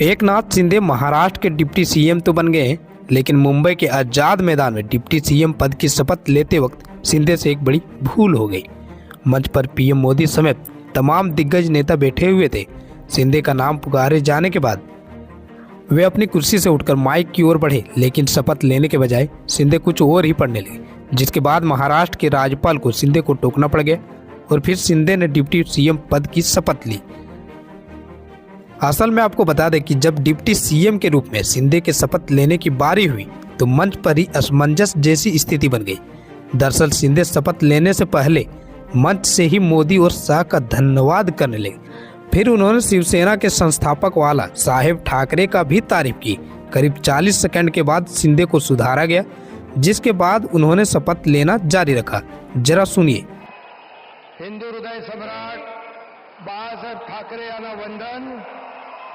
एक नाथ शिंदे महाराष्ट्र के deputy CM तो बन गए हैं, लेकिन मुंबई के आज़ाद मैदान में डिप्टी सीएम पद की शपथ लेते वक्त शिंदे से एक बड़ी भूल हो गई। मंच पर पीएम मोदी समेत तमाम दिग्गज नेता बैठे हुए थे। शिंदे का नाम पुकारे जाने के बाद वे अपनी कुर्सी से उठकर माइक की ओर बढ़े, लेकिन शपथ लेने के बजाय शिंदे कुछ और ही पढ़ने लगे, जिसके बाद महाराष्ट्र के राज्यपाल को शिंदे को टोकना पड़ गया और फिर शिंदे ने डिप्टी सीएम पद की शपथ ली। असल में आपको बता दें कि जब डिप्टी सीएम के रूप में सिंधे के शपथ लेने की बारी हुई तो मंच पर ही असमंजस जैसी स्थिति बन गई। दरअसल शिंदे शपथ लेने से पहले मंच से ही मोदी और शाह का धन्यवाद करने लगे। फिर उन्होंने शिवसेना के संस्थापक वाला साहेब ठाकरे का भी तारीफ़ की। करीब 40 सेकंड के बाद सिंधे को सुधारा गया, जिसके बाद उन्होंने शपथ लेना जारी रखा। जरा सुनिए। हिंदू हृदय सम्राट बाळासाहेब ठाकरे यांना वंदन।